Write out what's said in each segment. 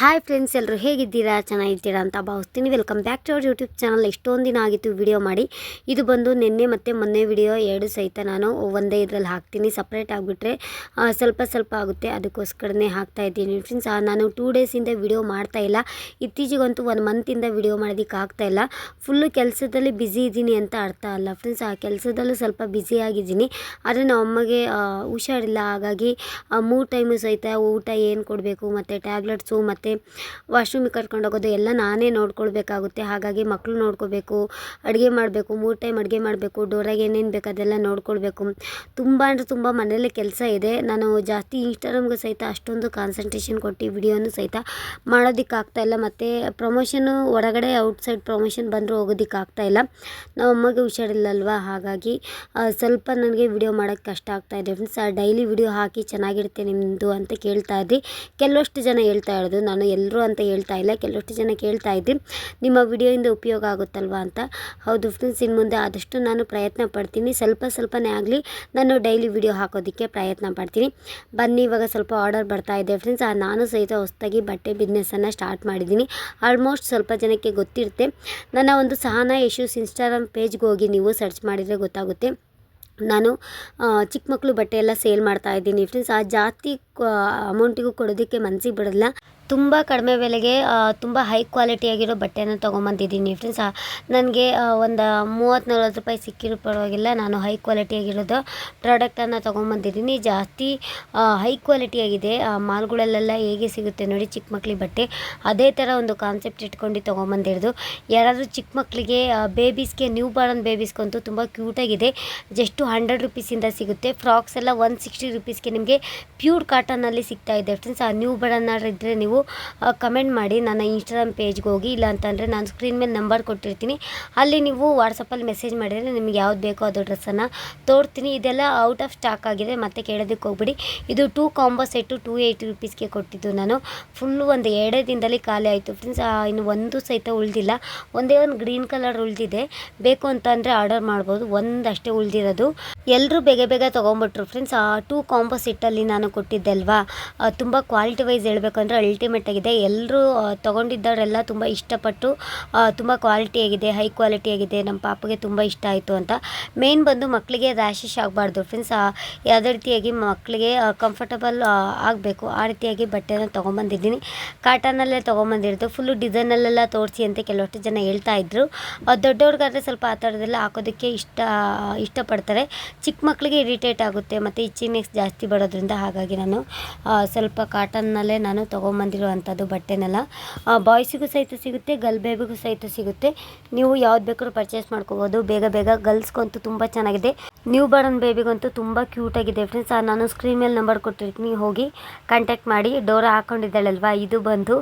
Hi friends ಎಲ್ಲರೂ ಹೇಗಿದ್ದೀರಾ? ಚೆನ್ನಾಗಿದ್ದೀರಾ ಅಂತ ಭಾವಿಸ್ತೀನಿ. Welcome back to our YouTube channel ಎಷ್ಟೊಂದು ದಿನ ಆಗಿತ್ತು ವಿಡಿಯೋ ಮಾಡಿ. ಇದು ಬಂದು ನಿನ್ನೆ ಮತ್ತು ಮೊನ್ನೆ ವಿಡಿಯೋ ಎರಡು ಸಹಿತ ನಾನು ಒಂದೇ ಇದರಲ್ಲಿ ಹಾಕ್ತೀನಿ. ಸಪ್ರೇಟ್ ಆಗಿಬಿಟ್ರೆ ಸ್ವಲ್ಪ ಸ್ವಲ್ಪ ಆಗುತ್ತೆ. ಅದಕ್ಕೋಸ್ಕರನೇ ಹಾಕ್ತಾ ಇದ್ದೀನಿ ಫ್ರೆಂಡ್ಸ್ ನಾನು ಟೂ ಡೇಸಿಂದ ವಿಡಿಯೋ ಮಾಡ್ತಾ ಇಲ್ಲ. ಇತ್ತೀಚೆಗಂತೂ ಒಂದು ಮಂತಿಂದ ವಿಡಿಯೋ ಮಾಡೋದಕ್ಕೆ ಇಲ್ಲ. ಫುಲ್ಲು ಕೆಲಸದಲ್ಲಿ ಬ್ಯುಸಿ ಇದ್ದೀನಿ ಅಂತ ಅರ್ಥ ಅಲ್ಲ ಫ್ರೆಂಡ್ಸ್ ಆ, ಕೆಲಸದಲ್ಲೂ ಸ್ವಲ್ಪ ಬ್ಯುಸಿ ಆಗಿದ್ದೀನಿ. ಆದರೆ ನಮ್ಮ ಅಮ್ಮಗೆ ಹುಷಾರಿಲ್ಲ. ಹಾಗಾಗಿ ಮೂರು ಟೈಮು ಸಹಿತ ಊಟ ಏನು ಕೊಡಬೇಕು, ಮತ್ತು ಟ್ಯಾಬ್ಲೆಟ್ಸು ಮತ್ತು ವಾಶ್ರೂಮಿಗೆ ಕರ್ಕೊಂಡು ಹೋಗೋದು ಎಲ್ಲ ನಾನೇ ನೋಡ್ಕೊಳ್ಬೇಕಾಗುತ್ತೆ. ಹಾಗಾಗಿ ಮಕ್ಕಳು ನೋಡ್ಕೋಬೇಕು, ಅಡುಗೆ ಮಾಡಬೇಕು, ಮೂರು ಟೈಮ್ ಅಡುಗೆ ಮಾಡಬೇಕು, ಡೋರಾಗೆ ಏನೇನು ಬೇಕು ಅದೆಲ್ಲ ನೋಡ್ಕೊಳ್ಬೇಕು. ತುಂಬ ಅಂದರೆ ತುಂಬ ಮನೆಯಲ್ಲೇ ಕೆಲಸ ಇದೆ. ನಾನು ಜಾಸ್ತಿ ಇನ್ಸ್ಟಾಗ್ರಾಮ್ಗೆ ಸಹಿತ ಅಷ್ಟೊಂದು ಕಾನ್ಸಂಟ್ರೇಷನ್ ಕೊಟ್ಟು ವಿಡಿಯೋನು ಸಹಿತ ಮಾಡೋದಕ್ಕೆ ಆಗ್ತಾ ಇಲ್ಲ. ಮತ್ತು ಪ್ರಮೋಷನು ಹೊರಗಡೆ ಔಟ್ಸೈಡ್ ಪ್ರಮೋಷನ್ ಬಂದರೂ ಹೋಗೋದಕ್ಕೆ ಆಗ್ತಾ ಇಲ್ಲ. ನಮ್ಮ ಅಮ್ಮಗೆ ಹುಷಾರಿಲ್ಲಲ್ವ? ಹಾಗಾಗಿ ಸ್ವಲ್ಪ ನನಗೆ ವಿಡಿಯೋ ಮಾಡೋಕ್ಕೆ ಕಷ್ಟ ಆಗ್ತಾ ಇದೆ. ಫ್ರೆಂಡ್ಸ್ ಡೈಲಿ ವಿಡಿಯೋ ಹಾಕಿ ಚೆನ್ನಾಗಿರುತ್ತೆ ನಿಮ್ಮದು ಅಂತ ಕೇಳ್ತಾ ಇದ್ರಿ. ಕೆಲವಷ್ಟು ಜನ ಹೇಳ್ತಾ ಇರೋದು ನಾನು ಎಲ್ಲರೂ ಅಂತ ಹೇಳ್ತಾ ಇಲ್ಲ, ಕೆಲವಷ್ಟು ಜನ ಕೇಳ್ತಾ ಇದ್ದೆ ನಿಮ್ಮ ವಿಡಿಯೋಯಿಂದ ಉಪಯೋಗ ಆಗುತ್ತಲ್ವಾ ಅಂತ. ಹೌದು ಫ್ರೆಂಡ್ಸ್ ಇನ್ನು ಮುಂದೆ ಆದಷ್ಟು ನಾನು ಪ್ರಯತ್ನ ಪಡ್ತೀನಿ. ಸ್ವಲ್ಪ ಸ್ವಲ್ಪನೇ ಆಗಲಿ ನಾನು ಡೈಲಿ ವಿಡಿಯೋ ಹಾಕೋದಕ್ಕೆ ಪ್ರಯತ್ನ ಪಡ್ತೀನಿ. ಬನ್ನಿ, ಇವಾಗ ಸ್ವಲ್ಪ ಆರ್ಡರ್ ಬರ್ತಾ ಇದೆ ಫ್ರೆಂಡ್ಸ್. ನಾನು ಸಹಿತ ಹೊಸದಾಗಿ ಬಟ್ಟೆ ಬಿಸ್ನೆಸ್ಸನ್ನು ಸ್ಟಾರ್ಟ್ ಮಾಡಿದ್ದೀನಿ. ಆಲ್ಮೋಸ್ಟ್ ಸ್ವಲ್ಪ ಜನಕ್ಕೆ ಗೊತ್ತಿರುತ್ತೆ. ನನ್ನ ಒಂದು ಸಹನಾ ಯಶೂಸ್ ಇನ್ಸ್ಟಾಗ್ರಾಮ್ ಪೇಜ್ಗೆ ಹೋಗಿ ನೀವು ಸರ್ಚ್ ಮಾಡಿದರೆ ಗೊತ್ತಾಗುತ್ತೆ. ನಾನು ಚಿಕ್ಕ ಮಕ್ಕಳು ಬಟ್ಟೆ ಎಲ್ಲ ಸೇಲ್ ಮಾಡ್ತಾ ಇದ್ದೀನಿ ಫ್ರೆಂಡ್ಸ್. ಆ ಜಾತಿ ಅಮೌಂಟಿಗೂ ಕೊಡೋದಕ್ಕೆ ಮನಸ್ಸಿಗೆ ಬಿಡಲ್ಲ ತುಂಬ ಕಡಿಮೆ ಬೆಲೆಗೆ ತುಂಬ ಹೈ ಕ್ವಾಲಿಟಿಯಾಗಿರೋ ಬಟ್ಟೆನ ತೊಗೊಂಬಂದಿದ್ದೀನಿ ಫ್ರೆಂಡ್ಸ್ ನನಗೆ ಒಂದು ಮೂವತ್ತು ನಲ್ವತ್ತು ರೂಪಾಯಿ ಸಿಕ್ಕಿರೋ ಪರವಾಗಿಲ್ಲ. ನಾನು ಹೈ ಕ್ವಾಲಿಟಿಯಾಗಿರೋದು ಪ್ರಾಡಕ್ಟನ್ನು ತೊಗೊಂಬಂದಿದ್ದೀನಿ. ಜಾಸ್ತಿ ಹೈ ಕ್ವಾಲಿಟಿಯಾಗಿದೆ ಮಾಲ್ಗಳಲ್ಲೆಲ್ಲ ಹೇಗೆ ಸಿಗುತ್ತೆ ನೋಡಿ ಚಿಕ್ಕ ಮಕ್ಳಿಗೆ ಬಟ್ಟೆ. ಅದೇ ಥರ ಒಂದು ಕಾನ್ಸೆಪ್ಟ್ ಇಟ್ಕೊಂಡು ತೊಗೊಂಬಂದಿರೋದು. ಯಾರಾದರೂ ಚಿಕ್ಕ ಮಕ್ಕಳಿಗೆ ಬೇಬೀಸ್ಗೆ ನ್ಯೂ ಬಾರ್ನ್ ಬೇಬೀಸ್ಗಂತೂ ತುಂಬ ಕ್ಯೂಟಾಗಿದೆ ಜಸ್ಟು ಹಂಡ್ರೆಡ್ ರುಪೀಸಿಂದ ಸಿಗುತ್ತೆ. ಫ್ರಾಕ್ಸ್ ಎಲ್ಲ ಒನ್ ಸಿಕ್ಸ್ಟಿ ರುಪೀಸ್ಗೆ ನಿಮಗೆ ಪ್ಯೂರ್ ಕಾಟನಲ್ಲಿ ಸಿಗ್ತಾ ಇದೆ ಫ್ರೆಂಡ್ಸ್ ಆ ನ್ಯೂ ಬಾರ್ನ್ ಇದ್ದರೆ ನೀವು ಕಮೆಂಟ್ ಮಾಡಿ ನನ್ನ ಇನ್ಸ್ಟಾಗ್ರಾಮ್ ಪೇಜ್ಗೆ ಹೋಗಿ ಇಲ್ಲ ಅಂತಂದರೆ ನಾನು ಸ್ಕ್ರೀನ್ ಮೇಲೆ ನಂಬರ್ ಕೊಟ್ಟಿರ್ತೀನಿ. ಅಲ್ಲಿ ನೀವು ವಾಟ್ಸಪ್ಪಲ್ಲಿ ಮೆಸೇಜ್ ಮಾಡಿದರೆ ನಿಮಗೆ ಯಾವ್ದು ಬೇಕೋ ಅದು ಡ್ರೆಸ್ಸನ್ನು ತೋರ್ತೀನಿ. ಇದೆಲ್ಲ ಔಟ್ ಆಫ್ ಸ್ಟಾಕ್ ಆಗಿದೆ, ಮತ್ತೆ ಕೇಳೋದಕ್ಕೆ ಹೋಗ್ಬಿಡಿ. ಇದು two combo set two eighty ರುಪೀಸ್ಗೆ ಕೊಟ್ಟಿದ್ದು ನಾನು. ಫುಲ್ಲು ಒಂದು ಎರಡೇ ದಿನದಲ್ಲಿ ಖಾಲಿ ಆಯಿತು. ಫ್ರೆಂಡ್ಸ್ ಇನ್ನು ಒಂದು ಸಹಿತ ಉಳಿದಿಲ್ಲ. ಒಂದೇ ಒಂದು ಗ್ರೀನ್ ಕಲರ್ ಉಳಿದಿದೆ. ಬೇಕು ಅಂತಂದರೆ ಆರ್ಡರ್ ಮಾಡ್ಬೋದು. ಒಂದಷ್ಟೇ ಉಳಿದಿರೋದು. ಎಲ್ಲರೂ ಬೇಗ ಬೇಗ ತೊಗೊಂಬಿಟ್ರು. ಫ್ರೆಂಡ್ಸ್ ಆ ಟೂ ಕಾಂಬೋ ಸೆಟ್ಟಲ್ಲಿ ನಾನು ಕೊಟ್ಟಿದ್ದೆ ಅಲ್ವಾ ತುಂಬ ಕ್ವಾಲಿಟಿ ವೈಸ್ ಹೇಳ್ಬೇಕಂದ್ರೆ ಅಲ್ಟಿಮೇಟ್ ಆಗಿದೆ. ಎಲ್ಲರೂ ತೊಗೊಂಡಿದ್ದವರೆಲ್ಲ ತುಂಬ ಇಷ್ಟಪಟ್ಟು ತುಂಬ ಕ್ವಾಲಿಟಿ ಆಗಿದೆ ಹೈ ಕ್ವಾಲಿಟಿ ಆಗಿದೆ ನಮ್ಮ ಪಾಪಗೆ ತುಂಬ ಇಷ್ಟ ಆಯಿತು ಅಂತ. ಮೇನ್ ಬಂದು ಮಕ್ಕಳಿಗೆ ರ್ಯಾಷಸ್ ಆಗಬಾರ್ದು. ಫ್ರೆಂಡ್ಸ್ ಯಾವುದೇ ರೀತಿಯಾಗಿ ಮಕ್ಕಳಿಗೆ ಕಂಫರ್ಟಬಲ್ ಆಗಬೇಕು, ಆ ರೀತಿಯಾಗಿ ಬಟ್ಟೆನ ತೊಗೊಂಬಂದಿದ್ದೀನಿ. ಕಾಟನಲ್ಲೇ ತೊಗೊಂಬಂದಿರೋದು. ಫುಲ್ಲು ಡಿಸೈನಲ್ಲೆಲ್ಲ ತೋರಿಸಿ ಅಂತ ಕೆಲವಷ್ಟು ಜನ ಹೇಳ್ತಾ ಇದ್ದರು ದೊಡ್ಡವ್ರಿಗಾದರೆ ಸ್ವಲ್ಪ ಆ ಥರದ್ದೆಲ್ಲ ಹಾಕೋದಕ್ಕೆ ಇಷ್ಟ, ಇಷ್ಟಪಡ್ತಾರೆ. ಚಿಕ್ಕ ಮಕ್ಕಳಿಗೆ ಇರಿಟೇಟ್ ಆಗುತ್ತೆ. ಮತ್ತು ಇಚ್ಚಿನೆಕ್ಸ್ ಜಾಸ್ತಿ ಬರೋದ್ರಿಂದ ಹಾಗಾಗಿ ನಾನು ಸ್ವಲ್ಪ ಕಾಟನ್ನಲ್ಲೇ ನಾನು ತೊಗೊಂಬಂದಿರುವಂಥದ್ದು ಬಟ್ಟೆನೆಲ್ಲ. ಬಾಯ್ಸಿಗೂ ಸಹಿತ ಸಿಗುತ್ತೆ ಗರ್ಲ್ ಬೇಬಿಗೂ ಸಹಿತ ಸಿಗುತ್ತೆ. ನೀವು ಯಾವ್ದು ಬೇಕಾದ್ರೂ ಪರ್ಚೇಸ್ ಮಾಡ್ಕೋಬೋದು. ಬೇಗ ಬೇಗ ಗರ್ಲ್ಸ್ಗಂತೂ ತುಂಬ ಚೆನ್ನಾಗಿದೆ. ನ್ಯೂ ಬಾರ್ನ್ ಬೇಬಿಗಂತೂ ತುಂಬ ಕ್ಯೂಟಾಗಿದೆ ಫ್ರೆಂಡ್ಸ್ ನಾನು ಸ್ಕ್ರೀನ್ ಮೇಲೆ ನಂಬರ್ ಕೊಟ್ಟಿರ್ತೀನಿ. ಹೋಗಿ ಕಾಂಟ್ಯಾಕ್ಟ್ ಮಾಡಿ. ಡೋರ್ ಹಾಕ್ಕೊಂಡಿದ್ದಾಳಲ್ವಾ ಇದು ಬಂದು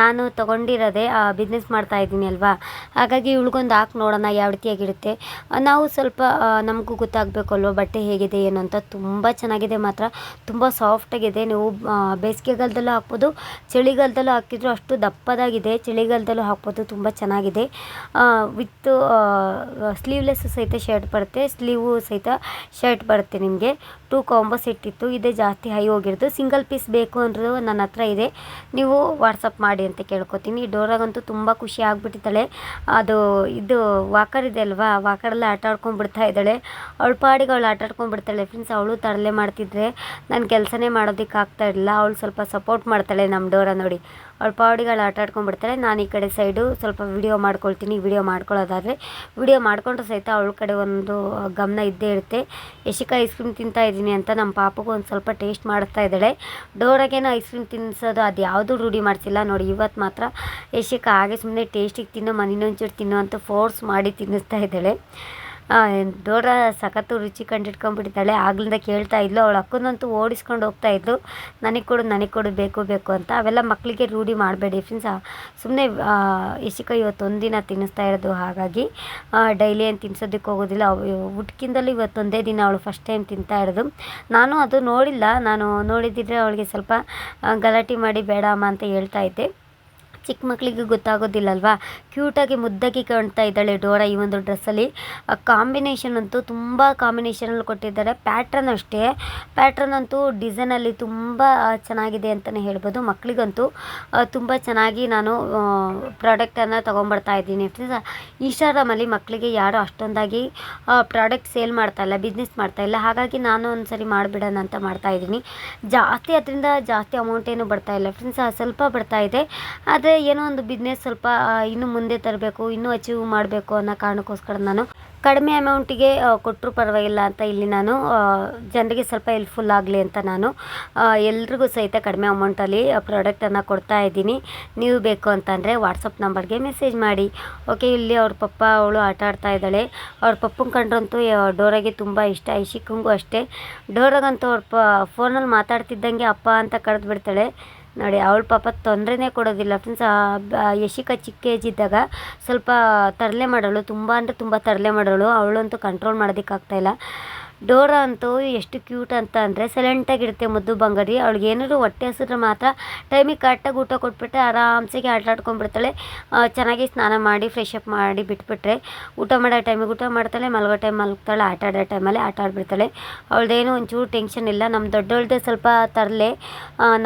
ನಾನು ತೊಗೊಂಡಿರೋದೇ ಬಿಸ್ನೆಸ್ ಮಾಡ್ತಾ ಇದ್ದೀನಿ ಅಲ್ವಾ? ಹಾಗಾಗಿ ಇವಳಿಗೊಂದು ಹಾಕಿ ನೋಡೋಣ, ಯಾವ ರೀತಿಯಾಗಿರುತ್ತೆ. ನಾವು ಸ್ವಲ್ಪ ನಮಗೂ ಗೊತ್ತಾಗಬೇಕು ಅಲ್ವಾ ಬಟ್ಟೆ ಹೇಗಿದೆ, ಏನು ಅಂತ? ತುಂಬ ಚೆನ್ನಾಗಿದೆ ಮಾತ್ರ. ತುಂಬ ಸಾಫ್ಟಾಗಿದೆ ನೀವು ಬೇಸಿಗೆಗಾಲದಲ್ಲೂ ಹಾಕ್ಬೋದು, ಚಳಿಗಾಲದಲ್ಲೂ ಹಾಕಿದ್ರು ಅಷ್ಟು ದಪ್ಪದಾಗಿದೆ. ಚಳಿಗಾಲದಲ್ಲೂ ಹಾಕ್ಬೋದು, ತುಂಬ ಚೆನ್ನಾಗಿದೆ. ವಿತ್ ಸ್ಲೀವ್ಲೆಸ್ ಸಹಿತ ಶರ್ಟ್ ಬರುತ್ತೆ. ಸ್ಲೀವು ಸಹಿತ ಶರ್ಟ್ ಬರುತ್ತೆ ನಿಮಗೆ. ಟೂ ಕಾಂಬೋ ಸೆಟ್ ಇತ್ತು. ಇದೇ ಜಾಸ್ತಿ ಹೈ ಹೋಗಿರೋದು. ಸಿಂಗಲ್ ಪೀಸ್ ಬೇಕು ಅಂದರೂ ನನ್ನ ಹತ್ರ ಇದೆ. ನೀವು ವಾಟ್ಸಪ್ ಮಾಡಿ ಅಂತ ಕೇಳ್ಕೊತೀನಿ. ಡೋರಾಗಂತೂ ತುಂಬ ಖುಷಿ ಆಗಿಬಿಟ್ಟಿದ್ದಾಳೆ. ಅದು, ಇದು ವಾಕರ್ ಇದೆ ಅಲ್ವಾ? ವಾಕರಲ್ಲಿ ಆಟ ಆಡ್ಕೊಂಡ್ಬಿಡ್ತಾ ಇದ್ದಾಳೆ. ಅವಳ ಪಾಡಿಗೆ ಅವಳು ಆಟ ಆಡ್ಕೊಂಡ್ಬಿಡ್ತಾಳೆ ಫ್ರೆಂಡ್ಸ್ ಅವಳು ತರಲೆ ಮಾಡ್ತಿದ್ರೆ. ನಾನು ಕೆಲಸನೇ ಮಾಡೋದಕ್ಕೆ ಆಗ್ತಾ ಇರಲಿಲ್ಲ ಅವಳು ಸ್ವಲ್ಪ ಸಪೋರ್ಟ್ ಮಾಡ್ತಾಳೆ ನಮ್ಮ ಡೋರ ನೋಡಿ. ಅವಳ ಪಾಡಿಗಳು ಆಟ ಆಡ್ಕೊಂಡ್ಬಿಡ್ತಾರೆ. ನಾನು ಈ ಕಡೆ ಸೈಡು ಸ್ವಲ್ಪ ವಿಡಿಯೋ ಮಾಡ್ಕೊಳ್ತೀನಿ. ವಿಡಿಯೋ ಮಾಡ್ಕೊಳ್ಳೋದಾದರೆ ವಿಡಿಯೋ ಮಾಡಿಕೊಂಡ್ರೆ ಸಹಿತ ಅವಳ ಕಡೆ ಒಂದು ಗಮನ ಇದ್ದೇ ಇರುತ್ತೆ. ಯಶಿಕಾ ಐಸ್ ಕ್ರೀಮ್ ತಿಂತಾ ಇದ್ದೀನಿ ಅಂತ ನಮ್ಮ ಪಾಪಗೂ ಒಂದು ಸ್ವಲ್ಪ ಟೇಸ್ಟ್ ಮಾಡಿಸ್ತಾ ಇದ್ದಾಳೆ. ಡೋರಾಗೇನೋ ಐಸ್ ಕ್ರೀಮ್ ತಿನ್ನಿಸೋದು ಅದು ಯಾವುದೂ ರೂಢಿ ಮಾಡ್ತಿಲ್ಲ ನೋಡಿ ಇವತ್ತು ಮಾತ್ರ ಯಶಿಕಾ ಹಾಗೆ ಸುಮ್ಮನೆ ಟೇಸ್ಟಿಗೆ ತಿನ್ನೋ ಮನಿನೊಂಚೂರು ತಿನ್ನೋ ಅಂತ ಫೋರ್ಸ್ ಮಾಡಿ ತಿನ್ನಿಸ್ತಾ ಇದ್ದಾಳೆ. ಆ, ಡೋರ ಸಖತ್ತು ರುಚಿ ಕಂಡಿಡ್ಕೊಂಡ್ಬಿಟ್ಟಿದ್ದಾಳೆ ಆಗ್ಲಿಂದ ಕೇಳ್ತಾ ಇದ್ಲು ಅವಳ ಅಕ್ಕನಂತೂ ಓಡಿಸ್ಕೊಂಡು ಹೋಗ್ತಾ ಇದ್ಲು. ನನಗೆ ಕೊಡು ನನಗೆ ಕೊಡು ಬೇಕು ಬೇಕು ಅಂತ. ಅವೆಲ್ಲ ಮಕ್ಕಳಿಗೆ ರೂಢಿ ಮಾಡಬೇಡಿ ಫ್ರೆಂಡ್ಸ್ ಸುಮ್ಮನೆ ಇಸಿಕಾಯಿ ಇವತ್ತು ಒಂದಿನ ತಿನ್ನಿಸ್ತಾ ಇರೋದು ಹಾಗಾಗಿ ಡೈಲಿ ಏನು ತಿನ್ಸೋದಕ್ಕೆ ಹೋಗೋದಿಲ್ಲ. ಹುಟ್ಕಿಂದಲೂ ಇವತ್ತೊಂದೇ ದಿನ ಅವಳು ಫಸ್ಟ್ ಟೈಮ್ ತಿಂತಾ ಇರೋದು. ನಾನು ಅದು ನೋಡಿಲ್ಲ. ನಾನು ನೋಡಿದ್ದಿದ್ರೆ ಅವಳಿಗೆ ಸ್ವಲ್ಪ ಗಲಾಟೆ ಮಾಡಿ ಬೇಡಮ್ಮ ಅಂತ ಹೇಳ್ತಾ ಇದ್ದೆ. ಚಿಕ್ಕ ಮಕ್ಕಳಿಗೆ ಗೊತ್ತಾಗೋದಿಲ್ಲಲ್ವಾ? ಕ್ಯೂಟಾಗಿ ಮುದ್ದಾಗಿ ಕಾಣ್ತಾ ಇದ್ದಾಳೆ ಡೋರಾ ಈ ಒಂದು ಡ್ರೆಸ್ಸಲ್ಲಿ ಕಾಂಬಿನೇಷನ್ ಅಂತೂ ತುಂಬ ಕಾಂಬಿನೇಷನಲ್ಲಿ ಕೊಟ್ಟಿದ್ದಾರೆ. ಪ್ಯಾಟ್ರನ್ ಅಷ್ಟೇ. ಪ್ಯಾಟ್ರನ್ ಅಂತೂ ಡಿಸೈನಲ್ಲಿ ತುಂಬ ಚೆನ್ನಾಗಿದೆ ಅಂತಲೇ ಹೇಳ್ಬೋದು. ಮಕ್ಕಳಿಗಂತೂ ತುಂಬ ಚೆನ್ನಾಗಿ ನಾನು ಪ್ರಾಡಕ್ಟನ್ನು ತೊಗೊಂಬರ್ತಾ ಇದ್ದೀನಿ. ಫ್ರೆಂಡ್ಸ್ ಇನ್ಸ್ಟಾಗ್ರಾಮಲ್ಲಿ ಮಕ್ಕಳಿಗೆ ಯಾರು ಅಷ್ಟೊಂದಾಗಿ ಪ್ರಾಡಕ್ಟ್ ಸೇಲ್ ಮಾಡ್ತಾ ಇಲ್ಲ ಬಿಸ್ನೆಸ್ ಮಾಡ್ತಾ ಇಲ್ಲ. ಹಾಗಾಗಿ ನಾನು ಒಂದು ಸರಿ ಮಾಡಿಬಿಡೋಣ ಅಂತ ಮಾಡ್ತಾ ಇದ್ದೀನಿ. ಜಾಸ್ತಿ ಅದರಿಂದ ಜಾಸ್ತಿ ಅಮೌಂಟ್ ಏನು ಬರ್ತಾ ಇಲ್ಲ. ಫ್ರೆಂಡ್ಸ್ ಸ್ವಲ್ಪ ಬರ್ತಾ ಇದೆ. ಆದರೆ ಏನೋ ಒಂದು ಬಿಸ್ನೆಸ್ ಸ್ವಲ್ಪ ಇನ್ನು ಮುಂದೆ ತರಬೇಕು, ಇನ್ನೂ ಅಚೀವ್ ಮಾಡಬೇಕು ಅನ್ನೋ ಕಾರಣಕ್ಕೋಸ್ಕರ ನಾನು ಕಡಿಮೆ ಅಮೌಂಟಿಗೆ ಕೊಟ್ಟರು ಪರವಾಗಿಲ್ಲ ಅಂತ ಇಲ್ಲಿ ನಾನು ಜನರಿಗೆ ಸ್ವಲ್ಪ ಹೆಲ್ಪ್ಫುಲ್ ಆಗಲಿ ಅಂತ ನಾನು ಎಲ್ರಿಗೂ ಸಹಿತ ಕಡಿಮೆ ಅಮೌಂಟಲ್ಲಿ ಪ್ರಾಡಕ್ಟನ್ನು ಕೊಡ್ತಾ ಇದ್ದೀನಿ. ನೀವು ಬೇಕು ಅಂತಂದರೆ ವಾಟ್ಸಪ್ ನಂಬರ್ಗೆ ಮೆಸೇಜ್ ಮಾಡಿ. ಓಕೆ ಇಲ್ಲಿ ಅವ್ರ ಪಪ್ಪ, ಅವಳು ಆಟ ಆಡ್ತಾ ಇದ್ದಾಳೆ. ಅವ್ರ ಪಪ್ಪನ ಕಂಡ್ರಂತೂ ಡೋರಾಗೆ ತುಂಬ ಇಷ್ಟ. ಇಶಿಕಂಗೂ ಅಷ್ಟೇ. ಡೋರಾಗಂತೂ ಅವ್ರ ಪ ಫೋನಲ್ಲಿ ಮಾತಾಡ್ತಿದ್ದಂಗೆ ಅಪ್ಪ ಅಂತ ಕರೆದು ಬಿಡ್ತಾಳೆ ನೋಡಿ, ಅವಳು ಪಾಪ ತೊಂದರೆನೇ ಕೊಡೋದಿಲ್ಲ. ಫ್ರೆಂಡ್ಸ್ ಯಶಿಕಾ ಚಿಕ್ಕ ಏಜ್ ಇದ್ದಾಗ ಸ್ವಲ್ಪ ತರಲೆ ಮಾಡೋಳು ತುಂಬ ಅಂದರೆ ತುಂಬ ತರಲೆ ಮಾಡೋಳು ಅವಳಂತೂ ಕಂಟ್ರೋಲ್ ಮಾಡೋದಕ್ಕಾಗ್ತಾಯಿಲ್ಲ ಡೋರಾ ಅಂತೂ ಎಷ್ಟು ಕ್ಯೂಟ್ ಅಂತ ಅಂದರೆ ಸೈಲೆಂಟಾಗಿರುತ್ತೆ ಮುದ್ದು ಬಂಗಾರಿ ಅವಳಿಗೆ ಏನಾದ್ರು ಹೊಟ್ಟೆ ಹಸಿದ್ರೆ ಮಾತ್ರ ಟೈಮಿಗೆ ಕರೆಕ್ಟಾಗಿ ಊಟ ಕೊಟ್ಬಿಟ್ರೆ ಆರಾಮ್ಸಾಗಿ ಆಟಾಡ್ಕೊಂಡ್ಬಿಡ್ತಾಳೆ ಚೆನ್ನಾಗಿ ಸ್ನಾನ ಮಾಡಿ ಫ್ರೆಶ್ ಅಪ್ ಮಾಡಿ ಬಿಟ್ಬಿಟ್ರೆ ಊಟ ಮಾಡೋ ಟೈಮಿಗೆ ಊಟ ಮಾಡ್ತಾಳೆ, ಮಲಗೋ ಟೈಮ್ ಮಲಗ್ತಾಳೆ, ಆಟ ಆಡೋ ಟೈಮಲ್ಲಿ ಆಟ ಆಡ್ಬಿಡ್ತಾಳೆ. ಅವಳದೇನು ಒಂಚೂರು ಟೆನ್ಷನ್ ಇಲ್ಲ ನಮ್ಮ ದೊಡ್ಡವಳದೇ ಸ್ವಲ್ಪ ತರಲೆ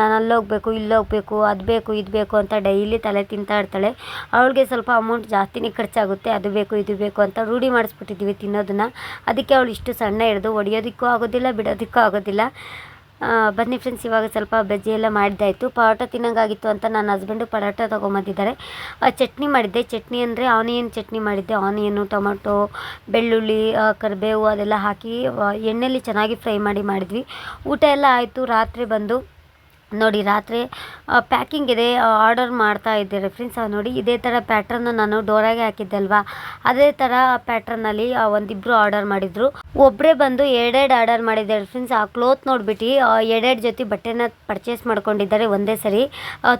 ನಾನು ಅಲ್ಲೋಗಬೇಕು, ಇಲ್ಲೋಗಬೇಕು, ಅದು ಬೇಕು, ಇದು ಬೇಕು ಅಂತ ಡೈಲಿ ತಲೆ ತಿಂತಾ ಇರ್ತಾಳೆ. ಅವಳಿಗೆ ಸ್ವಲ್ಪ ಅಮೌಂಟ್ ಜಾಸ್ತಿನೇ ಖರ್ಚಾಗುತ್ತೆ, ಅದು ಬೇಕು, ಇದು ಬೇಕು ಅಂತ ರೂಢಿ ಮಾಡಿಸ್ಬಿಟ್ಟಿದ್ದೀವಿ ತಿನ್ನೋದನ್ನ. ಅದಕ್ಕೆ ಅವಳು ಇಷ್ಟು ಸಣ್ಣ ಹಿಡ್ದು ಹೊಡಿಯೋದಕ್ಕೂ ಆಗೋದಿಲ್ಲ, ಬಿಡೋದಕ್ಕೂ ಆಗೋದಿಲ್ಲ. ಬನ್ನಿ ಫ್ರೆಂಡ್ಸ್ ಇವಾಗ ಸ್ವಲ್ಪ ಬಜ್ಜಿ ಎಲ್ಲ ಮಾಡಿದ್ದಾಯಿತು ಪರೋಟ ತಿನ್ನೋಂಗಾಗಿತ್ತು ಅಂತ ನನ್ನ ಹಸ್ಬೆಂಡು ಪರೋಟ ತೊಗೊಂಬಂದಿದ್ದಾರೆ. ಚಟ್ನಿ ಮಾಡಿದ್ದೆ. ಚಟ್ನಿ ಅಂದರೆ ಆನಿಯನ್ ಚಟ್ನಿ ಮಾಡಿದ್ದೆ. ಆನಿಯನು ಟೊಮೊಟೊ ಬೆಳ್ಳುಳ್ಳಿ ಕರಿಬೇವು ಅದೆಲ್ಲ ಹಾಕಿ ಎಣ್ಣೆಯಲ್ಲಿ ಚೆನ್ನಾಗಿ ಫ್ರೈ ಮಾಡಿ ಮಾಡಿದ್ವಿ. ಊಟ ಎಲ್ಲ ಆಯಿತು. ರಾತ್ರಿ ಬಂದು ನೋಡಿ, ರಾತ್ರಿ ಪ್ಯಾಕಿಂಗ್ ಇದೆ ಆರ್ಡರ್ ಮಾಡ್ತಾ ಇದ್ದೀರಿ ಫ್ರೆಂಡ್ಸ್ ನೋಡಿ. ಇದೇ ಥರ ಪ್ಯಾಟ್ರನ್ನು ನಾನು ಡೋರಾಗೆ ಹಾಕಿದ್ದೆ ಅಲ್ವಾ? ಅದೇ ಥರ ಪ್ಯಾಟ್ರನ್ನಲ್ಲಿ ಒಂದಿಬ್ಬರು ಆರ್ಡರ್ ಮಾಡಿದರು. ಒಬ್ಬರೇ ಬಂದು ಎರಡೆರಡು ಆರ್ಡರ್ ಮಾಡಿದ್ದಾರೆ ಫ್ರೆಂಡ್ಸ್ ಆ ಕ್ಲೋತ್ ನೋಡಿಬಿಟ್ಟು ಎರಡೆರಡು ಜೊತೆ ಬಟ್ಟೆನ ಪರ್ಚೇಸ್ ಮಾಡ್ಕೊಂಡಿದ್ದಾರೆ ಒಂದೇ ಸರಿ.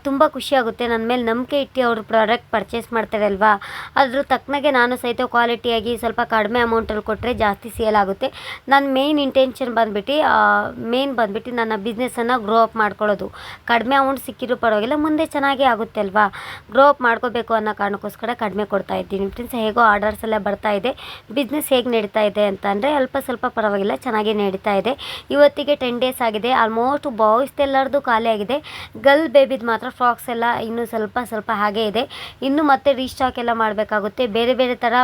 ತುಂಬ ಖುಷಿಯಾಗುತ್ತೆ ನನ್ನ ಮೇಲೆ ನಂಬಿಕೆ ಇಟ್ಟು ಅವರು ಪ್ರಾಡಕ್ಟ್ ಪರ್ಚೇಸ್ ಮಾಡ್ತಾರೆ ಅಲ್ವಾ? ಅದ್ರ ತಕ್ಕನಾಗೆ ನಾನು ಸಹಿತ ಕ್ವಾಲಿಟಿಯಾಗಿ ಸ್ವಲ್ಪ ಕಡಿಮೆ ಅಮೌಂಟಲ್ಲಿ ಕೊಟ್ಟರೆ ಜಾಸ್ತಿ ಸೇಲ್ ಆಗುತ್ತೆ. ನನ್ನ ಮೇಯ್ನ್ ಇಂಟೆನ್ಷನ್ ಬಂದುಬಿಟ್ಟು ಮೇನ್ ಬಂದುಬಿಟ್ಟು ನನ್ನ ಬಿಸ್ನೆಸ್ಸನ್ನು ಗ್ರೋ ಅಪ್ ಮಾಡ್ಕೊಳ್ಳೋದು. ಕಡಿಮೆ ಅಮೌಂಟ್ ಸಿಕ್ಕಿದ್ರು ಪರವಾಗಿಲ್ಲ, ಮುಂದೆ ಚೆನ್ನಾಗೇ ಆಗುತ್ತೆ ಅಲ್ವಾ? ಗ್ರೋ ಅಪ್ ಮಾಡ್ಕೋಬೇಕು ಅನ್ನೋ ಕಾರಣಕ್ಕೋಸ್ಕರ ಕಡಿಮೆ ಕೊಡ್ತಾ ಇದ್ದೀನಿ. ಫ್ರೆಂಡ್ಸ್ ಹೇಗೋ ಆರ್ಡರ್ಸ್ ಎಲ್ಲ ಬರ್ತಾ ಇದೆ. ಬಿಸ್ನೆಸ್ ಹೇಗೆ ನಡೀತಾ ಇದೆ ಅಂತ ಅಂದರೆ, ಅಲ್ಪ ಸ್ವಲ್ಪ ಪರವಾಗಿಲ್ಲ, ಚೆನ್ನಾಗಿ ನಡೀತಾ ಇದೆ. ಇವತ್ತಿಗೆ ಟೆನ್ ಡೇಸ್ ಆಗಿದೆ. ಆಲ್ಮೋಸ್ಟ್ ಬಾಯ್ಸ್ದೆಲ್ಲರದು ಖಾಲಿ ಆಗಿದೆ. ಗರ್ಲ್ ಬೇಬಿದ್ ಮಾತ್ರ ಫ್ರಾಕ್ಸ್ ಎಲ್ಲ ಇನ್ನೂ ಸ್ವಲ್ಪ ಸ್ವಲ್ಪ ಹಾಗೆ ಇದೆ. ಇನ್ನು ಮತ್ತೆ ರೀಸ್ಟಾಕ್ ಎಲ್ಲ ಮಾಡಬೇಕಾಗುತ್ತೆ. ಬೇರೆ ಬೇರೆ ಥರ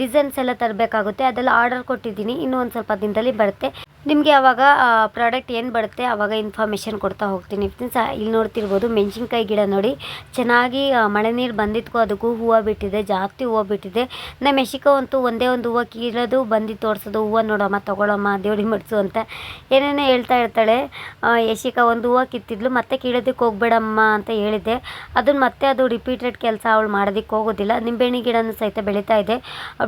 ಡಿಸೈನ್ಸ್ ಎಲ್ಲ ತರಬೇಕಾಗುತ್ತೆ. ಅದೆಲ್ಲ ಆರ್ಡರ್ ಕೊಟ್ಟಿದ್ದೀನಿ. ಇನ್ನೂ ಒಂದು ಸ್ವಲ್ಪ ದಿನದಲ್ಲಿ ಬರುತ್ತೆ. ನಿಮಗೆ ಆವಾಗ ಪ್ರಾಡಕ್ಟ್ ಏನು ಬರುತ್ತೆ ಆವಾಗ ಇನ್ಫಾರ್ಮೇಷನ್ ಕೊಡ್ತಾ ಹೋಗ್ತೀನಿ. ಫ್ರೆಂಡ್ಸ್ ಇಲ್ಲಿ ನೋಡ್ತಿರ್ಬೋದು, ಮೆಣಸಿನ್ಕಾಯಿ ಗಿಡ ನೋಡಿ. ಚೆನ್ನಾಗಿ ಮಳೆ ನೀರು ಬಂದಿದ್ಕೋ ಅದಕ್ಕೂ ಹೂವು ಬಿಟ್ಟಿದೆ, ಜಾಸ್ತಿ ಹೂವು ಬಿಟ್ಟಿದೆ. ನಮ್ಮ ಯಶಿಕ ಅಂತೂ ಒಂದೇ ಒಂದು ಹೂವು ಕೀಳೋದು ಬಂದು ತೋರಿಸೋದು, ಹೂವು ನೋಡಮ್ಮ, ತೊಗೊಳಮ್ಮ, ದೇವ್ರಿಗೆ ಮಡಿಸು ಅಂತ ಏನೇನೋ ಹೇಳ್ತಾ ಇರ್ತಾಳೆ. ಯಶಿಕ ಒಂದು ಹೂವು ಕಿತ್ತಿದ್ಲು, ಮತ್ತೆ ಕೀಳೋದಕ್ಕೆ ಹೋಗ್ಬೇಡಮ್ಮ ಅಂತ ಹೇಳಿದ್ದೆ. ಅದನ್ನು ಮತ್ತೆ ಅದು ರಿಪೀಟೆಡ್ ಕೆಲಸ ಅವಳು ಮಾಡೋದಕ್ಕೆ ಹೋಗೋದಿಲ್ಲ. ನಿಂಬೆಹಣ್ಣಿ ಗಿಡನೂ ಸಹಿತ ಬೆಳೀತಾ ಇದೆ.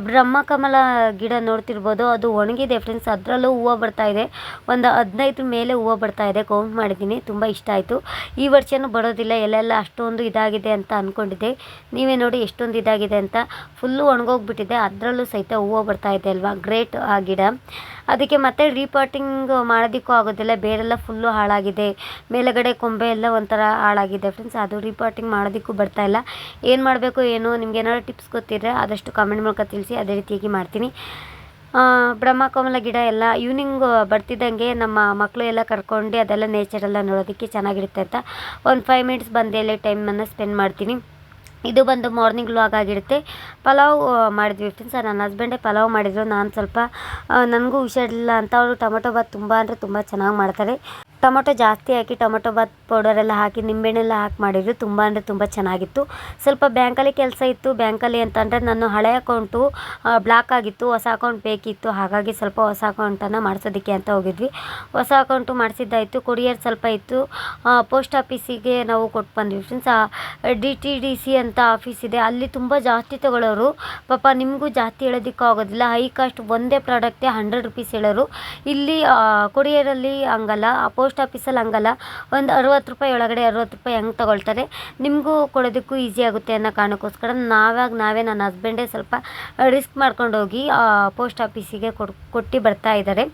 ಬ್ರಹ್ಮಕಮಲ ಗಿಡ ನೋಡ್ತಿರ್ಬೋದು, ಅದು ಒಣಗಿದೆ ಫ್ರೆಂಡ್ಸ್ ಅದರಲ್ಲೂ ಹೂವು ಬರ್ತಾ ಇದೆ. ಒಂದು ಹದಿನೈದು ಮೇಲೆ ಹೂವು ಬರ್ತಾ ಇದೆ. ಕೌಂಟ್ ಮಾಡಿದ್ದೀನಿ. ತುಂಬ ಇಷ್ಟ ಆಯಿತು. ಈ ವರ್ಷನೂ ಬರೋದಿಲ್ಲ. ಎಲ್ಲೆಲ್ಲ ಅಷ್ಟೊಂದು ಇದಾಗಿದೆ ಅಂತ ಅಂದ್ಕೊಂಡಿದ್ದೆ ನೀವೇ ನೋಡಿ ಎಷ್ಟೊಂದು ಇದಾಗಿದೆ ಅಂತ. ಫುಲ್ಲು ಒಣಗೋಗ್ಬಿಟ್ಟಿದೆ. ಅದರಲ್ಲೂ ಸಹಿತ ಹೂವು ಬರ್ತಾ ಇದೆ ಅಲ್ವಾ? ಗ್ರೇಟ್ ಆ ಗಿಡ. ಅದಕ್ಕೆ ಮತ್ತೆ ರೀಪಾಟಿಂಗ್ ಮಾಡೋದಕ್ಕೂ ಆಗೋದಿಲ್ಲ. ಬೇರೆಲ್ಲ ಫುಲ್ಲು ಹಾಳಾಗಿದೆ. ಮೇಲುಗಡೆ ಕೊಂಬೆ ಎಲ್ಲ ಒಂಥರ ಹಾಳಾಗಿದೆ ಫ್ರೆಂಡ್ಸ್ ಅದು ರೀಪಾಟಿಂಗ್ ಮಾಡೋದಕ್ಕೂ ಬರ್ತಾ ಇಲ್ಲ. ಏನು ಮಾಡಬೇಕು, ಏನು? ನಿಮ್ಗೆ ಏನಾದ್ರು ಟಿಪ್ಸ್ ಗೊತ್ತಿದ್ರೆ ಆದಷ್ಟು ಕಾಮೆಂಟ್ ಮೂಲಕ ತಿಳಿಸಿ. ಅದೇ ರೀತಿಯಾಗಿ ಮಾಡ್ತೀನಿ. ಬ್ರಹ್ಮಕಮಲ ಗಿಡ ಎಲ್ಲ ಈವ್ನಿಂಗ್ ಬರ್ತಿದ್ದಂಗೆ ನಮ್ಮ ಮಕ್ಕಳು ಎಲ್ಲ ಕರ್ಕೊಂಡು ಅದೆಲ್ಲ ನೇಚರೆಲ್ಲ ನೋಡೋದಕ್ಕೆ ಚೆನ್ನಾಗಿರುತ್ತೆ ಅಂತ ಒಂದು ಫೈವ್ ಮಿನಿಟ್ಸ್ ಬಂದು ಟೈಮ್ ಟೈಮನ್ನು ಸ್ಪೆಂಡ್ ಮಾಡ್ತೀನಿ. ಇದು ಬಂದು ಮಾರ್ನಿಂಗ್ ವ್ಲಾಗ್ ಆಗಿರುತ್ತೆ. ಪಲಾವ್ ಮಾಡಿದ್ವಿ ಫ್ರೆಂಡ್ಸ್ ನನ್ನ ಹಸ್ಬೆಂಡೇ ಪಲಾವ್ ಮಾಡಿದರು. ನಾನು ಸ್ವಲ್ಪ ನನಗೂ ಹುಷಾರಿಲ್ಲ ಅಂತ. ಅವರು ಟೊಮೊಟೊ ಬಾತ್ ತುಂಬ ಅಂದರೆ ತುಂಬ ಚೆನ್ನಾಗಿ ಮಾಡ್ತಾರೆ. ಟೊಮೊಟೊ ಜಾಸ್ತಿ ಹಾಕಿ ಟೊಮೊಟೊ ಬಾತ್ ಪೌಡರ್ ಎಲ್ಲ ಹಾಕಿ ನಿಂಬೆಹಣ್ಣೆಲ್ಲ ಹಾಕಿ ಮಾಡಿದ್ರು ತುಂಬ ಅಂದರೆ ತುಂಬ ಚೆನ್ನಾಗಿತ್ತು. ಸ್ವಲ್ಪ ಬ್ಯಾಂಕಲ್ಲಿ ಕೆಲಸ ಇತ್ತು. ಬ್ಯಾಂಕಲ್ಲಿ ಅಂತಂದರೆ ನನ್ನ ಹಳೆಯ ಅಕೌಂಟು ಬ್ಲಾಕ್ ಆಗಿತ್ತು. ಹೊಸ ಅಕೌಂಟ್ ಬೇಕಿತ್ತು. ಹಾಗಾಗಿ ಸ್ವಲ್ಪ ಹೊಸ ಅಕೌಂಟನ್ನು ಮಾಡಿಸೋದಕ್ಕೆ ಅಂತ ಹೋಗಿದ್ವಿ. ಹೊಸ ಅಕೌಂಟು ಮಾಡಿಸಿದ್ದಾಯಿತು. ಕೊರಿಯರ್ ಸ್ವಲ್ಪ ಇತ್ತು. ಪೋಸ್ಟ್ ಆಫೀಸಿಗೆ ನಾವು ಕೊಟ್ಟು ಬಂದ್ವಿ. Friends D T D C ಅಂತ ಆಫೀಸ್ ಇದೆ. ಅಲ್ಲಿ ತುಂಬ ಜಾಸ್ತಿ ತಗೊಳ್ಳೋರು ಪಾಪ ನಿಮಗೂ ಜಾಸ್ತಿ ಹೇಳೋದಕ್ಕೂ ಆಗೋದಿಲ್ಲ. ಹೈ ಕಾಸ್ಟ್ ಒಂದೇ ಪ್ರಾಡಕ್ಟೇ ಹಂಡ್ರೆಡ್ ರುಪೀಸ್ ಹೇಳೋರು. ಇಲ್ಲಿ ಕೊರಿಯರಲ್ಲಿ ಹಂಗಲ್ಲ. ಪೋಸ್ಟ್ ಆಫೀಸಲ್ಲಿ ಹಂಗಲ್ಲ. ಒಂದು ಅರವತ್ತು ರೂಪಾಯಿ ಒಳಗಡೆ ಅರವತ್ತು ರೂಪಾಯಿ ಹೆಂಗೆ ತೊಗೊಳ್ತಾರೆ. ನಿಮಗೂ ಕೊಡೋದಕ್ಕೂ ಈಸಿ ಆಗುತ್ತೆ ಅನ್ನೋ ಕಾರಣಕ್ಕೋಸ್ಕರ ನಾವಾಗ ನಾವೇ ನನ್ನ ಹಸ್ಬೆಂಡೇ ಸ್ವಲ್ಪ ರಿಸ್ಕ್ ಮಾಡ್ಕೊಂಡು ಹೋಗಿ ಪೋಸ್ಟ್ ಆಫೀಸಿಗೆ ಕೊಟ್ಟು ಬರ್ತಾ ಇದ್ದಾರೆ.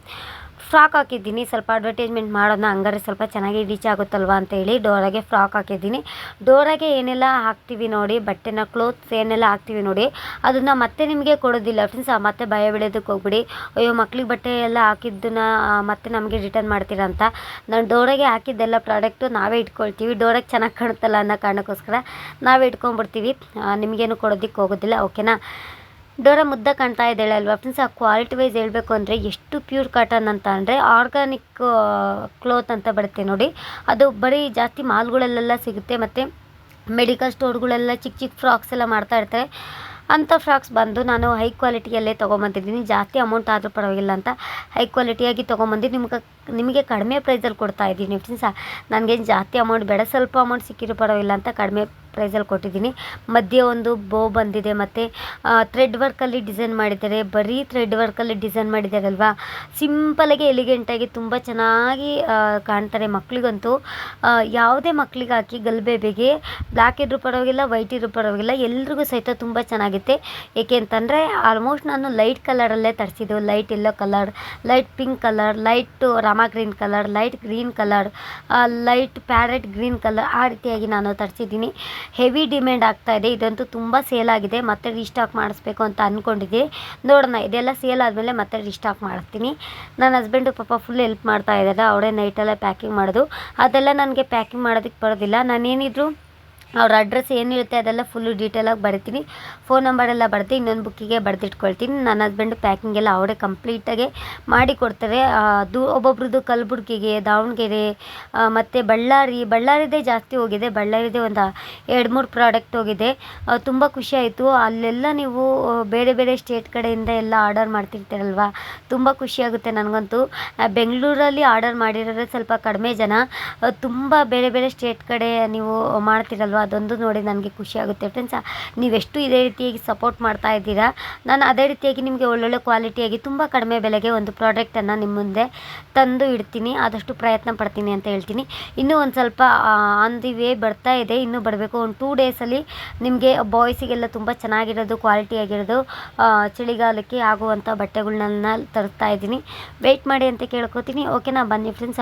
ಫ್ರಾಕ್ ಹಾಕಿದ್ದೀನಿ. ಸ್ವಲ್ಪ ಅಡ್ವರ್ಟೈಸ್ಮೆಂಟ್ ಮಾಡೋಣ ಹಂಗಾರೆ ಸ್ವಲ್ಪ ಚೆನ್ನಾಗಿ ರೀಚ್ ಆಗುತ್ತಲ್ವ ಅಂತ ಹೇಳಿ ಡೋರಾಗೆ ಫ್ರಾಕ್ ಹಾಕಿದ್ದೀನಿ. ಡೋರಾಗೆ ಏನೆಲ್ಲ ಹಾಕ್ತೀವಿ ನೋಡಿ, ಬಟ್ಟೆನ ಕ್ಲೋತ್ಸ್ ಏನೆಲ್ಲ ಹಾಕ್ತೀವಿ ನೋಡಿ, ಅದನ್ನು ಮತ್ತೆ ನಿಮಗೆ ಕೊಡೋದಿಲ್ಲ ಫ್ರೆಂಡ್ಸ್ ಮತ್ತೆ ಭಯ ಬೀಳೋದಕ್ಕೆ ಹೋಗ್ಬಿಡಿ. ಅಯ್ಯೋ, ಮಕ್ಳಿಗೆ ಬಟ್ಟೆ ಎಲ್ಲ ಹಾಕಿದ್ದನ್ನ ಮತ್ತೆ ನಮಗೆ ರಿಟರ್ನ್ ಮಾಡ್ತೀರಾ ಅಂತ. ನಾನು ಡೋರಾಗೆ ಹಾಕಿದ್ದೆಲ್ಲ ಪ್ರಾಡಕ್ಟು ನಾವೇ ಇಟ್ಕೊಳ್ತೀವಿ. ಡೋರಾಗೆ ಚೆನ್ನಾಗಿ ಕಾಣುತ್ತಲ್ಲ ಅನ್ನೋ ಕಾರಣಕ್ಕೋಸ್ಕರ ನಾವೇ ಇಟ್ಕೊಂಡ್ಬಿಡ್ತೀವಿ. ನಿಮಗೇನು ಕೊಡೋದಕ್ಕೆ ಹೋಗೋದಿಲ್ಲ ಓಕೆನಾ ಡೋರ ಮುದ್ದ ಕಾಣ್ತಾ ಇದ್ದಾಳೆ ಅಲ್ವಾ ಫ್ರೆಂಡ್ಸ್ ಆ ಕ್ವಾಲಿಟಿ ವೈಸ್ ಹೇಳಬೇಕು ಅಂದರೆ ಎಷ್ಟು ಪ್ಯೂರ್ ಕಾಟನ್ ಅಂತ ಅಂದರೆ ಆರ್ಗಾನಿಕ್ ಕ್ಲೋತ್ ಅಂತ ಬರುತ್ತೆ ನೋಡಿ. ಅದು ಬರೀ ಜಾಸ್ತಿ ಮಾಲ್ಗಳಲ್ಲೆಲ್ಲ ಸಿಗುತ್ತೆ ಮತ್ತು ಮೆಡಿಕಲ್ ಸ್ಟೋರ್ಗಳೆಲ್ಲ ಚಿಕ್ಕ ಚಿಕ್ಕ ಫ್ರಾಕ್ಸ್ ಎಲ್ಲ ಮಾಡ್ತಾ ಇರ್ತಾರೆ. ಅಂಥ ಫ್ರಾಕ್ಸ್ ಬಂದು ನಾನು ಹೈ ಕ್ವಾಲಿಟಿಯಲ್ಲೇ ತೊಗೊಂಬಂದಿದ್ದೀನಿ. ಜಾಸ್ತಿ ಅಮೌಂಟ್ ಆದರೂ ಪರವಾಗಿಲ್ಲ ಅಂತ ಹೈ ಕ್ವಾಲಿಟಿಯಾಗಿ ತೊಗೊಂಬಂದು ನಿಮ್ಗೆ ನಿಮಗೆ ಕಡಿಮೆ ಪ್ರೈಸಲ್ಲಿ ಕೊಡ್ತಾ ಇದ್ದೀನಿ. ಫ್ರೆಂಡ್ಸ್ ನನಗೇನು ಜಾಸ್ತಿ ಅಮೌಂಟ್ ಬೇಡ, ಸ್ವಲ್ಪ ಅಮೌಂಟ್ ಸಿಕ್ಕಿರೋ ಪರವಾಗಿಲ್ಲ ಅಂತ ಕಡಿಮೆ ಪ್ರೈಸಲ್ಲಿ ಕೊಟ್ಟಿದ್ದೀನಿ. ಮಧ್ಯೆ ಒಂದು ಬೋ ಬಂದಿದೆ ಮತ್ತು ಥ್ರೆಡ್ ವರ್ಕಲ್ಲಿ ಡಿಸೈನ್ ಮಾಡಿದ್ದಾರೆ. ಬರೀ ಥ್ರೆಡ್ ವರ್ಕಲ್ಲಿ ಡಿಸೈನ್ ಮಾಡಿದ್ದಾರಲ್ವಾ? ಸಿಂಪಲಾಗಿ ಎಲಿಗೆಂಟಾಗಿ ತುಂಬ ಚೆನ್ನಾಗಿ ಕಾಣ್ತಾರೆ ಮಕ್ಕಳಿಗಂತೂ ಯಾವುದೇ ಮಕ್ಕಳಿಗೆ ಹಾಕಿ ಗಲ್ ಬೇಬಿಗೆ ಬ್ಲ್ಯಾಕ್ ಇದ್ರೂ ಪರವಾಗಿಲ್ಲ ವೈಟ್ ಇದ್ರೂ ಪರವಾಗಿಲ್ಲ, ಎಲ್ರಿಗೂ ಸಹಿತ ತುಂಬ ಚೆನ್ನಾಗಿದೆ ಏಕೆ ಅಂತಂದರೆ ಆಲ್ಮೋಸ್ಟ್ ನಾನು ಲೈಟ್ ಕಲರಲ್ಲೇ ತರಿಸಿದ್ದು. Light yellow colour light pink colour light Rama green colour light green colour light parrot green colour ಆ ರೀತಿಯಾಗಿ ನಾನು ತರಿಸಿದ್ದೀನಿ. ಹೆವಿ ಡಿಮ್ಯಾಂಡ್ ಆಗ್ತಾ ಇದೆ. ಇದಂತೂ ತುಂಬ ಸೇಲ್ ಆಗಿದೆ. ಮತ್ತೆ ರೀಸ್ಟಾಕ್ ಮಾಡಿಸ್ಬೇಕು ಅಂತ ಅಂದ್ಕೊಂಡಿದ್ದೆ ನೋಡೋಣ, ಇದೆಲ್ಲ ಸೇಲ್ ಆದಮೇಲೆ ಮತ್ತೆ ರೀಸ್ಟಾಕ್ ಮಾಡಿಸ್ತೀನಿ ನನ್ನ ಹಸ್ಬೆಂಡು ಪಾಪ ಫುಲ್ ಹೆಲ್ಪ್ ಮಾಡ್ತಾ ಇದ್ದಾರೆ ಅವರೇ ನೈಟೆಲ್ಲ ಪ್ಯಾಕಿಂಗ್ ಮಾಡೋದು. ಅದೆಲ್ಲ ನನಗೆ ಪ್ಯಾಕಿಂಗ್ ಮಾಡೋದಕ್ಕೆ ಬರೋದಿಲ್ಲ. ನಾನೇನಿದ್ರು ಅವ್ರ ಅಡ್ರೆಸ್ ಏನಿರುತ್ತೆ ಅದೆಲ್ಲ ಫುಲ್ಲು ಡೀಟೇಲಾಗಿ ಬರಿತೀನಿ. ಫೋನ್ ನಂಬರ್ ಎಲ್ಲ ಬರ್ದು ಇನ್ನೊಂದು ಬುಕ್ಕಿಗೆ ಬರೆದಿಟ್ಕೊಳ್ತೀನಿ. ನನ್ನ ಹಸ್ಬೆಂಡು ಪ್ಯಾಕಿಂಗ್ ಎಲ್ಲ ಅವರೇ ಕಂಪ್ಲೀಟಾಗಿ ಮಾಡಿ ಕೊಡ್ತಾರೆ. ಆ, ದೂ ಒಬ್ಬೊಬ್ರದ್ದು ಕಲಬುರ್ಗಿಗೆ ದಾವಣಗೆರೆ ಮತ್ತು ಬಳ್ಳಾರಿ. ಬಳ್ಳಾರಿದೇ ಜಾಸ್ತಿ ಹೋಗಿದೆ. ಬಳ್ಳಾರಿದೇ ಒಂದು ಎರಡು ಮೂರು ಪ್ರಾಡಕ್ಟ್ ಹೋಗಿದೆ. ತುಂಬ ಖುಷಿ ಆಯಿತು. ಅಲ್ಲೆಲ್ಲ ನೀವು ಬೇರೆ ಬೇರೆ ಸ್ಟೇಟ್ ಕಡೆಯಿಂದ ಎಲ್ಲ ಆರ್ಡರ್ ಮಾಡ್ತಿರ್ತೀರಲ್ವ? ತುಂಬ ಖುಷಿಯಾಗುತ್ತೆ ನನಗಂತೂ. ಬೆಂಗಳೂರಲ್ಲಿ ಆರ್ಡರ್ ಮಾಡಿರೋದೇ ಸ್ವಲ್ಪ ಕಡಿಮೆ ಜನ. ತುಂಬ ಬೇರೆ ಬೇರೆ ಸ್ಟೇಟ್ ಕಡೆ ನೀವು ಮಾಡ್ತಿರಲ್ವ? ಅದೊಂದು ನೋಡಿ ನನಗೆ ಖುಷಿ ಆಗುತ್ತೆ. ಫ್ರೆಂಡ್ಸ್ ನೀವೆಷ್ಟು ಇದೇ ರೀತಿಯಾಗಿ ಸಪೋರ್ಟ್ ಮಾಡ್ತಾ ಇದ್ದೀರಾ? ನಾನು ಅದೇ ರೀತಿಯಾಗಿ ನಿಮಗೆ ಒಳ್ಳೊಳ್ಳೆ ಕ್ವಾಲಿಟಿಯಾಗಿ ತುಂಬ ಕಡಿಮೆ ಬೆಲೆಗೆ ಒಂದು ಪ್ರಾಡಕ್ಟನ್ನು ನಿಮ್ಮ ಮುಂದೆ ತಂದು ಇಡ್ತೀನಿ. ಆದಷ್ಟು ಪ್ರಯತ್ನ ಪಡ್ತೀನಿ ಅಂತ ಹೇಳ್ತೀನಿ. ಇನ್ನೂ ಒಂದು ಸ್ವಲ್ಪ ಆನ್ ದಿ ವೇ ಬರ್ತಾ ಇದೆ. ಇನ್ನೂ ಬರಬೇಕು. ಒಂದು ಟೂ ಡೇಸಲ್ಲಿ ನಿಮಗೆ ಬಾಯ್ಸಿಗೆಲ್ಲ ತುಂಬ ಚೆನ್ನಾಗಿರೋದು ಕ್ವಾಲಿಟಿ ಆಗಿರೋದು ಆ, ಚಳಿಗಾಲಕ್ಕೆ ಆಗುವಂಥ ಬಟ್ಟೆಗಳನ್ನ ತರ್ತಾ ಇದ್ದೀನಿ. ವೆಯ್ಟ್ ಮಾಡಿ ಅಂತ ಕೇಳ್ಕೊತೀನಿ. ಓಕೆನಾ ಬನ್ನಿ ಫ್ರೆಂಡ್ಸ್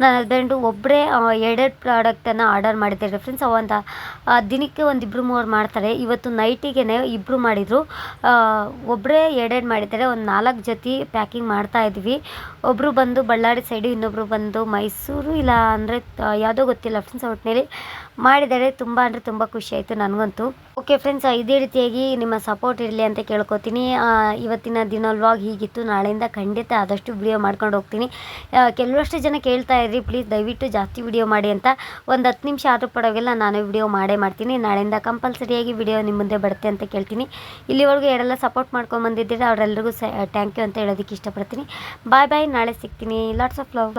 ನನ್ನ ಹಸ್ಬೆಂಡು ಒಬ್ಬರೇ ಎರಡೆರಡು ಪ್ರಾಡಕ್ಟನ್ನು ಆರ್ಡರ್ ಮಾಡಿದ್ದಾರೆ. ಫ್ರೆಂಡ್ಸ್ ಆ, ದಿನಕ್ಕೆ ಒಂದು ಇಬ್ಬರು ಮೂವರು ಮಾಡ್ತಾರೆ. ಇವತ್ತು ನೈಟಿಗೆ ಇಬ್ಬರು ಮಾಡಿದರು. ಒಬ್ಬರೇ ಎರಡೆರಡು ಮಾಡಿದ್ದಾರೆ. ಒಂದು ನಾಲ್ಕು ಜೊತೆ ಪ್ಯಾಕಿಂಗ್ ಮಾಡ್ತಾ ಇದ್ವಿ. ಒಬ್ಬರು ಬಂದು ಬಳ್ಳಾರಿ ಸೈಡು ಇನ್ನೊಬ್ಬರು ಬಂದು ಮೈಸೂರು, ಇಲ್ಲ ಅಂದರೆ ಯಾವುದೋ ಗೊತ್ತಿಲ್ಲ ಫ್ರೆಂಡ್ಸ್ ಒಟ್ಟಿನಲ್ಲಿ ಮಾಡಿದ್ದಾರೆ ತುಂಬ ಅಂದರೆ ತುಂಬ ಖುಷಿ ಆಯಿತು ನನಗಂತೂ. ಓಕೆ ಫ್ರೆಂಡ್ಸ್ ಇದೇ ರೀತಿಯಾಗಿ ನಿಮ್ಮ ಸಪೋರ್ಟ್ ಇರಲಿ ಅಂತ ಕೇಳ್ಕೊತೀನಿ. ಇವತ್ತಿನ ದಿನ ವ್ಲಾಗ್ ಹೀಗಿತ್ತು. ನಾಳೆಯಿಂದ ಖಂಡಿತ ಆದಷ್ಟು ವಿಡಿಯೋ ಮಾಡ್ಕೊಂಡು ಹೋಗ್ತೀನಿ. ಕೆಲವಷ್ಟು ಜನ ಕೇಳ್ತಾ ಇದ್ರಿ ಪ್ಲೀಸ್ ದಯವಿಟ್ಟು ಜಾಸ್ತಿ ವಿಡಿಯೋ ಮಾಡಿ ಅಂತ. ಒಂದು ಹತ್ತು ನಿಮಿಷ ಆದರೂ ಪಡೋಗೆಲ್ಲ ನಾನು ವಿಡಿಯೋ ಮಾಡೇ ಮಾಡ್ತೀನಿ. ನಾಳೆಯಿಂದ ಕಂಪಲ್ಸರಿಯಾಗಿ ವಿಡಿಯೋ ನಿಮ್ಮ ಮುಂದೆ ಬರುತ್ತೆ ಅಂತ ಕೇಳ್ತೀನಿ. ಇಲ್ಲಿವರೆಗೂ ಯಾರೆಲ್ಲ ಸಪೋರ್ಟ್ ಮಾಡ್ಕೊಂಡು ಬಂದಿದ್ದೀರಾ ಅವರೆಲ್ಲರಿಗೂ ಸ ಥ್ಯಾಂಕ್ ಯು ಅಂತ ಹೇಳೋದಕ್ಕೆ ಇಷ್ಟಪಡ್ತೀನಿ. ಬಾಯ್ ಬಾಯ್ ನಾಳೆ ಸಿಗ್ತೀನಿ. Lots of love